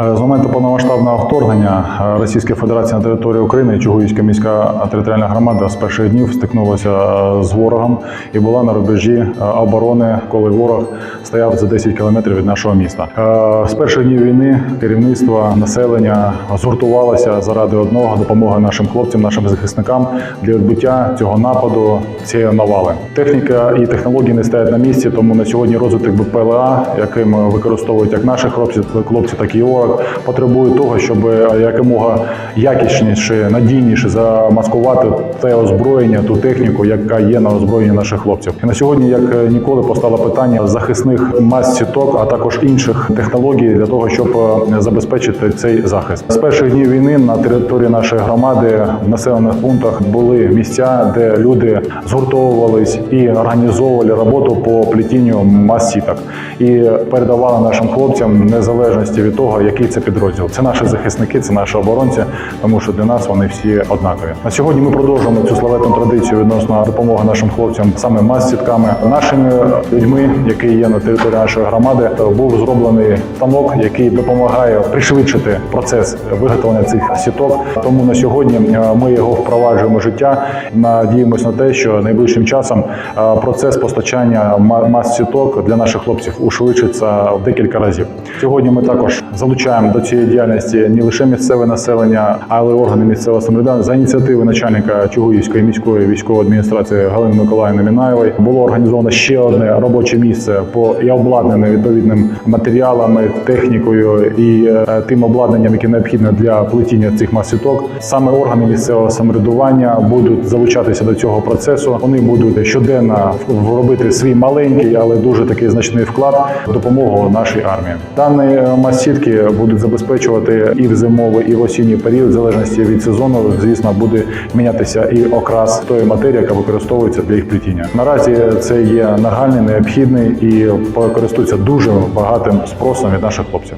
Е, З моменту повномасштабного вторгнення е, Російської Федерації на територію України Чугуївська міська територіальна громада з перших днів стикнулася е, з ворогом і була на рубежі оборони, коли ворог стояв за 10 кілометрів від нашого міста. З перших днів війни керівництво населення згуртувалося заради одного допомоги нашим хлопцям, нашим захисникам для відбуття цього нападу, цієї навали. Техніка і технології не стоять на місці, тому на сьогодні розвиток БПЛА, яким використовують як наші хлопці, хлопці, так і ворог, потребує того, щоб якомога якісніше, надійніше замаскувати те озброєння, ту техніку, яка є на озброєнні наших хлопців. І на сьогодні, як ніколи, постало питання захисних мас сіток, а також інших технологій для того, щоб е, забезпечити цей захист. З перших днів війни на території нашої громади в населених пунктах були місця, де люди згуртовувались і організовували роботу по плетінню мас сіток і передавали нашим хлопцям незалежності від того, який це підрозділ. Це наші захисники, це наші оборонці, тому що для нас вони всі однакові. На сьогодні ми продовжуємо цю славетну традицію відносно допомоги нашим хлопцям саме мас-сітками. Нашими людьми, які є на території нашої громади, був зроблений станок, який допомагає пришвидшити процес виготовлення цих сіток. Тому на сьогодні е, ми його впроваджуємо життя. Надіємось на те, що найближчим часом е, процес постачання ма- мас-сіток для наших хлопців ушвидшиться в декілька разів. Сьогодні ми також залучаємо до цієї діяльності не лише місцеве населення, але й органи місцевого самоврядування за ініціативи начальника Чугуївської міської військової адміністрації Галини Миколаївни Мінаєвої було організовано ще одне робоче місце по і обладнане відповідним матеріалами, технікою і е, тим обладнанням, яке необхідне для плетіння цих мас-сіток. Саме органи місцевого самоврядування будуть залучатися до цього процесу. Вони будуть щоденно робити свій маленький, але дуже такий значний вклад в допомогу нашій армії. Дані мас-сітки будуть забезпечувати і в зимовий, і в осінній період, в залежності від сезону, звісно, буде мінятися і окрас тої матерії, яка використовується для їх плетіння. Наразі це є нагальний, необхідний і користується дуже багатим спросом від наших хлопців.